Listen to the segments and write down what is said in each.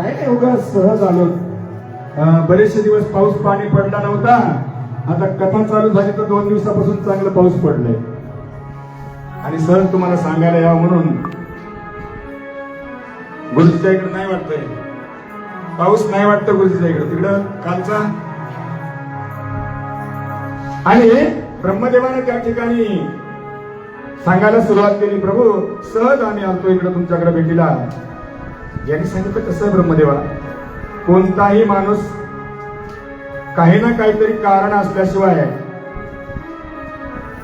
काय नाही उगा सहज आलो. बरेचसे दिवस पाऊस पाणी पडला नव्हता. आता कथा चालू झाली तर दोन दिवसापासून चांगलं पाऊस पडलंय. आणि सहज तुम्हाला सांगायला यावं म्हणून. गुरुजीच्या इकडे नाही वाटतंय. पाऊस नाही वाटतं गुरुजीच्या इकडे. तिकडं कालचा आणि ब्रह्मदेवाने त्या ठिकाणी सांगायला सुरुवात केली प्रभू सहज आम्ही आलतो इकडे तुमच्याकडे भेटीला. यांनी सांगितलं कसं आहे ब्रह्मदेवा कोणताही माणूस काही ना काहीतरी कारण असल्याशिवाय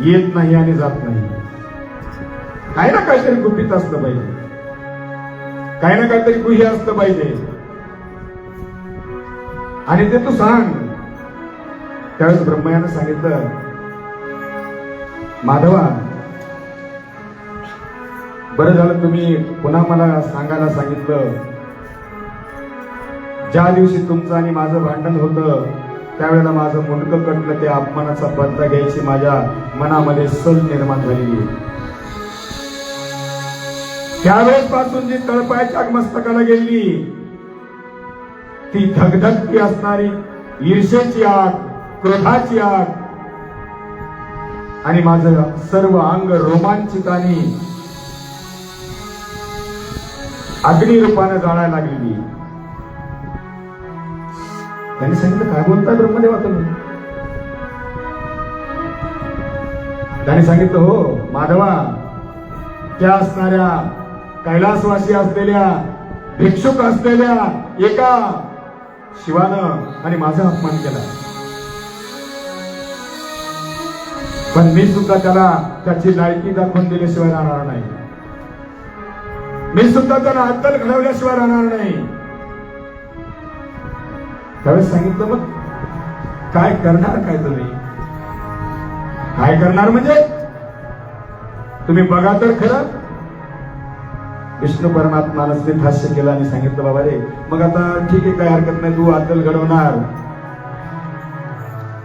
येत नाही आणि जात नाही. काही ना काहीतरी गुपित असलं पाहिजे. काही ना काहीतरी गुह्य असलं पाहिजे. आणि ते तू सांग. त्यावेळेस ब्रह्मयानं सांगितलं माधवा बरं झालं तुम्ही पुन्हा मला सांगायला सांगितलं. ज्या दिवशी तुमचं आणि माझं भांडण होतं त्यावेळेला माझं मुंडकं कटलं ते अपमानाचा बदला घ्यायची माझ्या मनामध्ये सल निर्माण झालेली. त्यावेळेस पासून जी तळपायच्या मस्तकाला गेली ती धगधगती असणारी ईर्षेची आग क्रोधाची आग आणि माझं सर्व अंग रोमांचित आणि अग्निरूपाने जाळायला लागलेली. त्यांनी सांगितलं काय बोलताय ब्रह्मदेवा तुम्ही? त्याने सांगितलं हो माधवा त्या असणाऱ्या कैलासवासी असलेल्या भिक्षुक असलेल्या एका शिवानं आणि माझा अपमान केला. पण मी सुद्धा त्याला त्याची लायकी दाखवून दिल्याशिवाय राहणार नाही. मी सुद्धा त्यांना अद्दल घडवल्याशिवाय राहणार नाही. त्यावेळेस सांगितलं मग काय करणार काय तुम्ही? काय करणार म्हणजे? तुम्ही बघा तर खरं. विष्णू परमात्मानं स्मितहास्य केलं आणि सांगितलं बाबा रे. मग आता ठीक आहे काय हरकत नाही तू अद्दल घडवणार.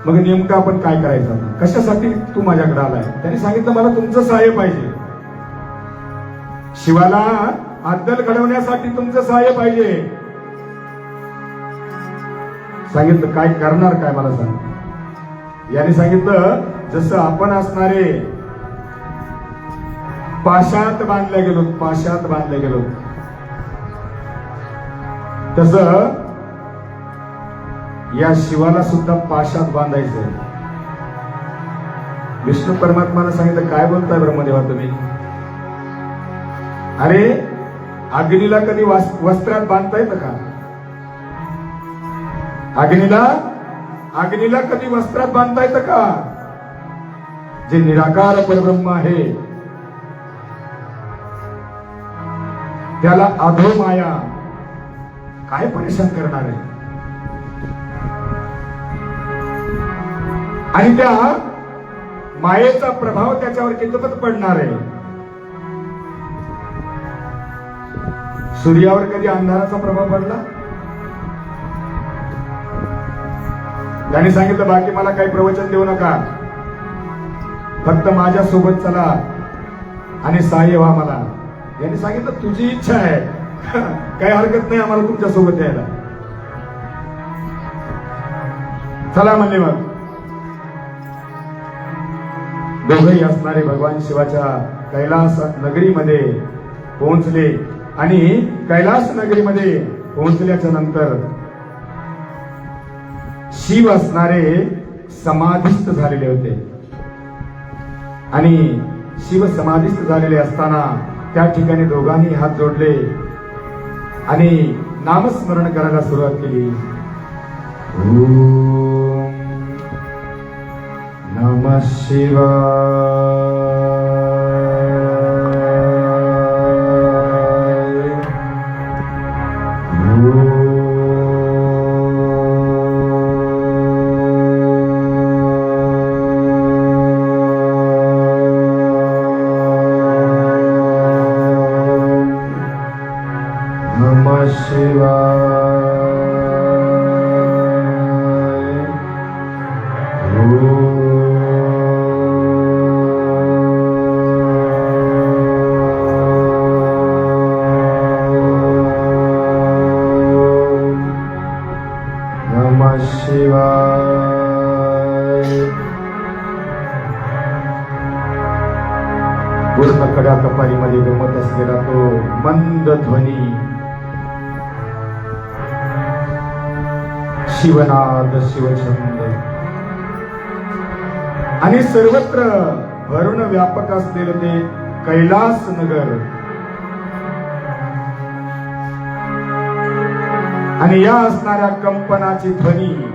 मग नेमकं आपण काय करायचं? कशासाठी तू माझ्याकडे आलाय? त्याने सांगितलं मला तुमचं सहाय्य पाहिजे. शिवाला अद्दल घडवण्यासाठी तुमचं सहाय्य पाहिजे. सांगितलं काय करणार काय मला सांग. याने सांगितलं जसं आपण असणारे पाशात बांधल्या गेलो पाशात बांधल्या गेलो. तस या शिवाला सुद्धा पाशात बांधायचं विष्णू परमात्मानं सांगितलं काय बोलताय ब्रह्मदेवा तुम्ही? अरे अग्नीला कधी वस्त्रात बांधता येतं का? अग्नीला अग्नीला कधी वस्त्रात बांधता येतं का? जे निराकार परब्रह्म आहे त्याला अधो माया काय परेशान करणार आहे? आणि त्या मायेचा प्रभाव त्याच्यावर कितपत पडणार आहे? सूर्यावर कधी अंधाराचा प्रभाव पडला? त्याने सांगितलं बाकी मला काही प्रवचन देऊ नका. फक्त माझ्या सोबत चला आणि सहाय्य व्हा मला. यांनी सांगितलं तुझी इच्छा आहे. काही हरकत नाही आम्हाला तुमच्यासोबत यायला. चला म्हणले मग. दोघही असणारे भगवान शिवाच्या कैलास नगरीमध्ये पोहोचले. आणि कैलास नगरीमध्ये पोहोचल्याच्या नंतर शिव असणारे समाधिस्थ झालेले होते. आणि शिव समाधिस्थ झालेले असताना त्या ठिकाणी दोघांनी हात जोडले आणि नामस्मरण करायला सुरुवात केली. नम शिवा ध्वनी शिवनाद शिवछंद. आणि सर्वत्र भरून व्यापक असलेलं ते कैलास नगर आणि या असणाऱ्या कंपनाची ध्वनी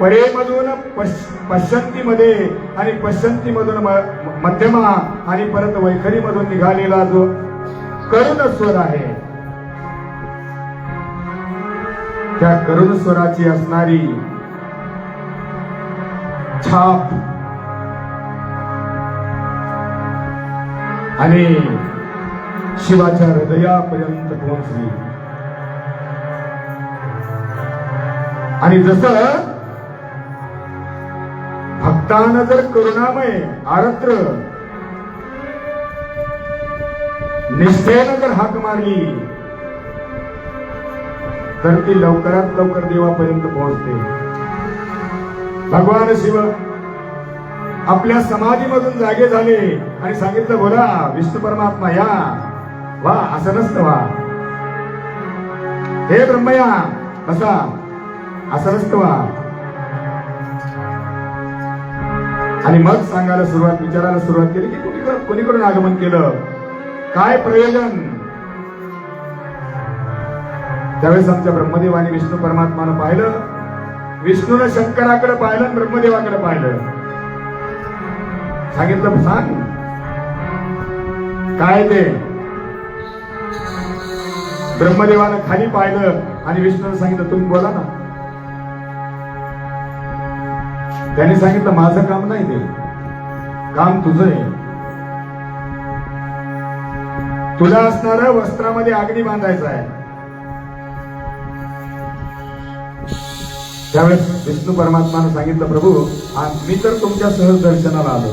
परेमधून पश- पश्चंतीमध्ये आणि पश्चंतीमधून म- मध्यमा आणि परत वैखरीमधून निघालेला जो करुण स्वर आहे. त्या करुण स्वराची असणारी छाप आणि शिवाच्या हृदयापर्यंत पोहोचली. आणि जस भक्तानं जर करुणामय आरत्र निष्ठेनं जर हाक मारली तर ती लवकरात लवकर देवापर्यंत पोहोचते. भगवान शिव आपल्या समाधीमधून जागे झाले आणि सांगितलं बोला विष्णू परमात्मा या वा असं नसतं वा. हे ब्रह्मया असा असं नसतं वा. आणि मग सांगायला सुरुवात विचारायला सुरुवात केली की कुणीकडून कोणीकडून आगमन केलं? काय प्रयोजन? त्यावेळेस आमच्या ब्रह्मदेव आणि विष्णू परमात्मानं पाहिलं. विष्णूनं शंकराकडे पाहिलं ब्रह्मदेवाकडे पाहिलं. सांगितलं सांग. काय ते? ब्रह्मदेवानं खाली पाहिलं आणि विष्णूनं सांगितलं तुम्ही बोला ना. त्यांनी सांगितलं माझं काम नाही ते. काम तुझं आहे. तुला असणार वस्त्रामध्ये अग्नी बांधायचा आहे. त्यावेळेस विष्णू परमात्माने सांगितलं प्रभू आज मी तर तुमच्या सहज दर्शनाला आलो.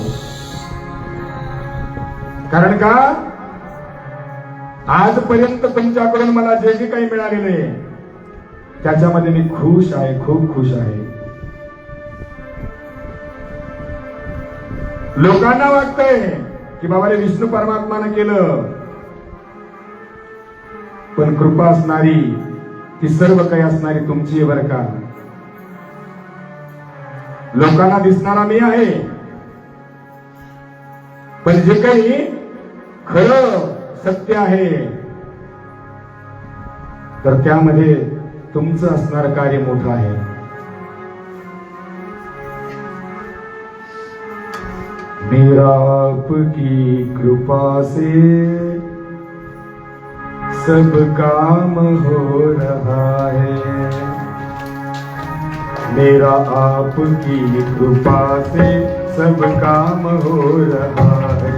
कारण का? आजपर्यंत तुमच्याकडून मला जे जे काही मिळालेलं आहे त्याच्यामध्ये मी खुश आहे खूप खुश आहे. लोकांना वाटतंय की बाबा रे विष्णू परमात्मानं केलं. पण कृपा असणारी ती सर्व काही असणारी तुमची आहे बरं का. लोकांना दिसणारा मी आहे. पण जे काही खरं सत्य आहे तर त्यामध्ये तुमचं असणार कार्य मोठं आहे. मेरा आपकी कृपा से सब काम हो रहा है मेरा आपकी कृपा से सब काम हो रहा है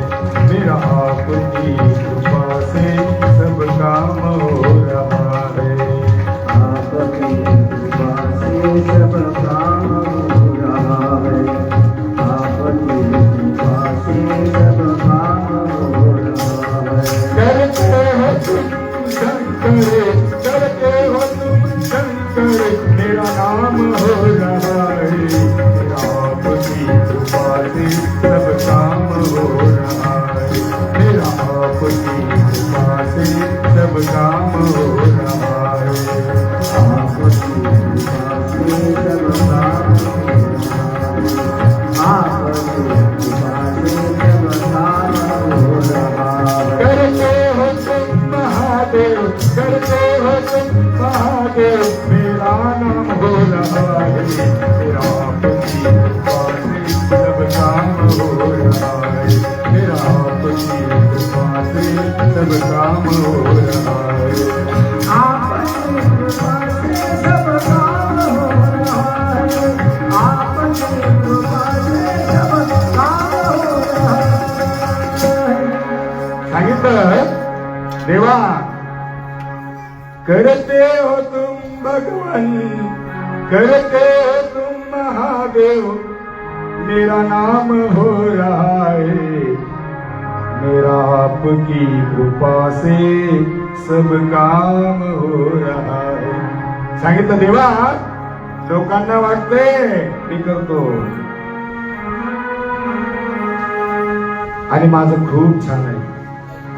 मेरा आपकी कृपा से सब काम हो कृपा से सब काम हो रहा है। मेरा आपकी कृपा से सब काम हो रहा है सब काम हो रहा है देवा करते हो तुम भगवान करते हो तुम महादेव मेरा नाम हो रहा है। मेरा आपकी कृपा से सब काम हो रहा है। सांगितलं देवा लोकांना वाटतंय मी करतो. आणि माझं खूप छान आहे.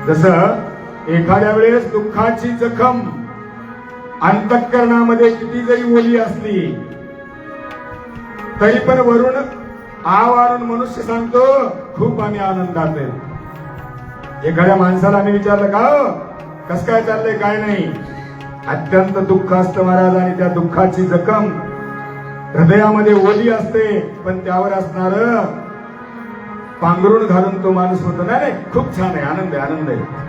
जसं एखाद्या वेळेस दुःखाची जखम अंतकरणामध्ये किती जरी ओली असली तरी पण वरून आव आणून मनुष्य सांगतो खूप आम्ही आनंदात आहे. एखाद्या माणसाला आम्ही विचारलं का हो? कस काय चाललंय काय नाही? अत्यंत दुःख असतं महाराज आणि त्या दुःखाची जखम हृदयामध्ये ओली असते पण त्यावर असणार पांघरून घालून तो माणूस होतो. नाही नाही, खूप छान आहे आनंद आहे आनंद आहे.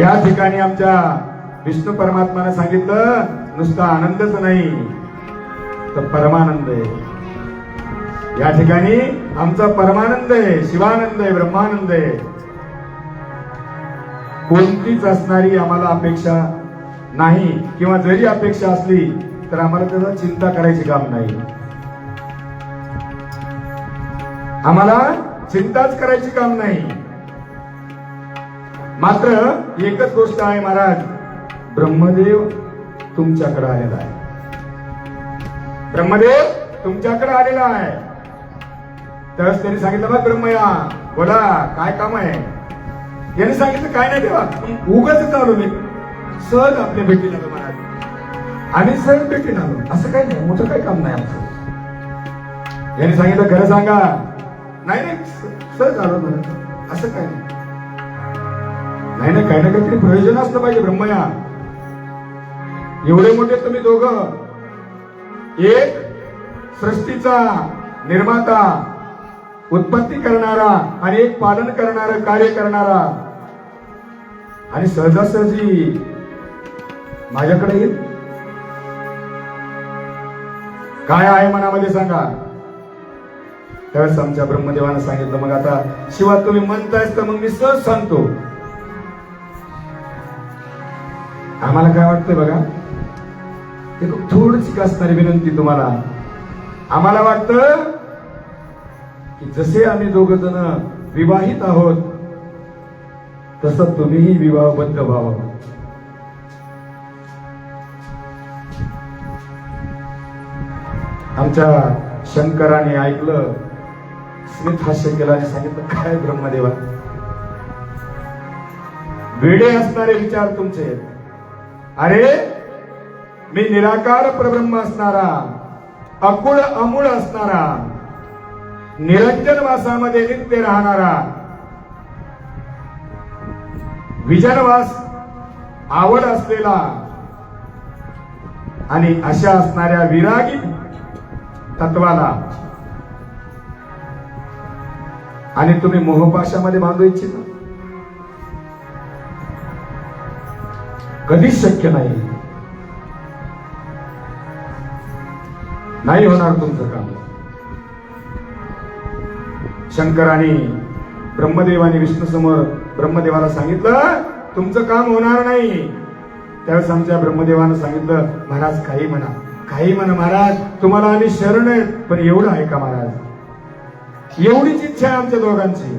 या ठिकाणी आमच्या विष्णू परमात्माने सांगितलं नुसता आनंदच नाही तर परमानंद आहे. या ठिकाणी आमचा परमानंद आहे शिवानंद आहे ब्रह्मानंद आहे. कोणतीच असणारी आम्हाला अपेक्षा नाही किंवा जरी अपेक्षा असली तर आम्हाला त्याचा चिंता करायची काम नाही. आम्हाला चिंताच करायची काम नाही. मात्र एकच गोष्ट आहे महाराज ब्रह्मदेव तुमच्याकडे आलेला आहे. ब्रह्मदेव तुमच्याकडे आलेला आहे. त्यावेळेस त्यांनी सांगितलं बघ ब्रह्मया बोला काय काम आहे? यांनी सांगितलं काय नाही देवा उगाच आलो मी सहज आपल्या भेटीला आलो महाराज आम्ही सहज भेटीला आलो. असं काही नाही मोठं काही काम नाही आमचं. यांनी सांगितलं खरं सांगा नाही नाही सहज आलो महाराज असं काय नाही. नाही ना काही ना काहीतरी प्रयोजन असलं पाहिजे ब्रह्मया. एवढे मोठे तुम्ही दोघं. एक सृष्टीचा निर्माता. उत्पत्ती करणारा आणि एक पालन करणारा कार्य करणारा. आणि सहजासहजी माझ्याकडे येईल. काय आहे मनामध्ये सांगा. त्यावेळेस आमच्या ब्रह्मदेवानं सांगितलं मग आता शिवा तुम्ही म्हणतायच तर मग मी सहज सांगतो. आम्हाला काय वाटतंय बघा? एक थोडीशी असणारी विनंती तुम्हाला? आम्हाला वाटतं की जसे आम्ही दोघ जण विवाहित आहोत तसं तुम्हीही विवाहबद्ध व्हावं. आमच्या शंकराने ऐकलं स्मित हास्य केलं आणि सांगितलं काय ब्रह्मदेवा वेडे असणारे विचार तुमचे अरे मी निराकार परब्रह्म असणारा अकुळ अमूळ असणारा निरंजन वासामध्ये नित्य राहणारा विजनवास आवड असलेला आणि अशा असणाऱ्या विरागी तत्वाला आणि तुम्ही मोहपाशामध्ये बांधू इच्छिता? कधीच शक्य नाही. नाही होणार तुमचं काम. शंकराने ब्रह्मदेवाने विष्णू समोर ब्रह्मदेवाला सांगितलं तुमचं काम होणार नाही. त्यावेळेस आमच्या ब्रह्मदेवानं सांगितलं महाराज काही म्हणा काही म्हणा महाराज तुम्हाला आम्ही शरण आहेत पण एवढं आहे का महाराज? एवढीच इच्छा आहे आमच्या दोघांची.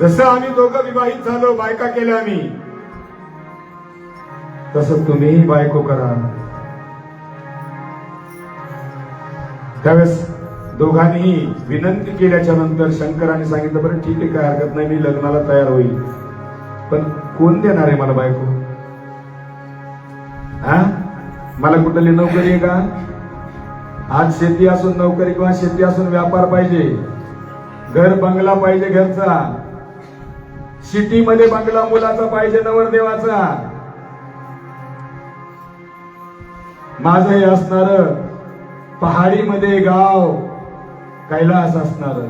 जसं आम्ही दोघं विवाहित झालो बायका केल्या आम्ही तसं तुम्हीही बायको करा. त्यावेळेस दोघांनीही विनंती केल्याच्यानंतर शंकराने सांगितलं बरं ठीक आहे काय हरकत नाही मी लग्नाला तयार होईल. पण कोण देणार आहे मला बायको? हा मला कुठली नोकरी आहे का? आज शेती असून नोकरी किंवा शेती असून व्यापार पाहिजे. घर बंगला पाहिजे घरचा. सिटीमध्ये बंगला मुलाचा पाहिजे नवरदेवाचा. माझं हे असणार पहाडीमध्ये गाव. कैलास असणार.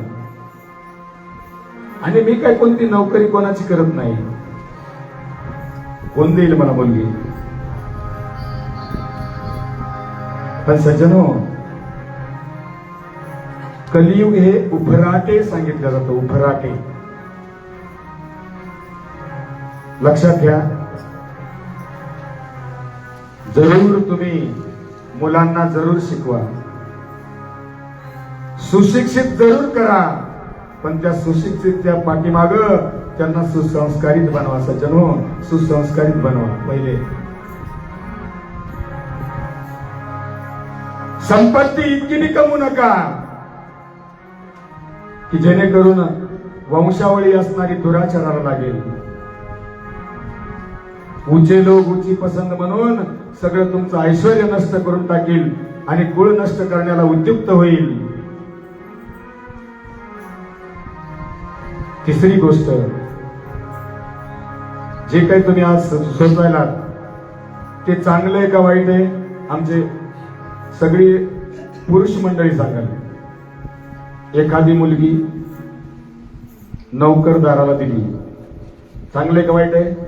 आणि मी काय कोणती नोकरी कोणाची करत नाही? कोण देईल मला मुलगी? पण सज्जनो कलियुग हे उभराटे सांगितलं जातं उभराटे. लक्षात घ्या. जरूर तुम्ही मुलांना जरूर शिकवा. सुशिक्षित जरूर करा. पण त्या सुशिक्षितच्या पाठीमाग त्यांना सुसंस्कारित बनवा सज्जनो हो. सुसंस्कारित बनवा पहिले. संपत्ती इतकी बी कमवू नका की जेणेकरून वंशावळी असणारी दुराचाराला लागेल. उचे लोक उची पसंत म्हणून सगळं तुमचं ऐश्वर नष्ट करून टाकील आणि कुळ नष्ट करण्याला उद्युक्त होईल. तिसरी गोष्ट जे काही तुम्ही आज सोचवायला ते चांगलं आहे का वाईट आहे? आमचे सगळी पुरुष मंडळी सांगाल एखादी मुलगी नोकरदाराला दिली. चांगलं आहे का वाईट आहे?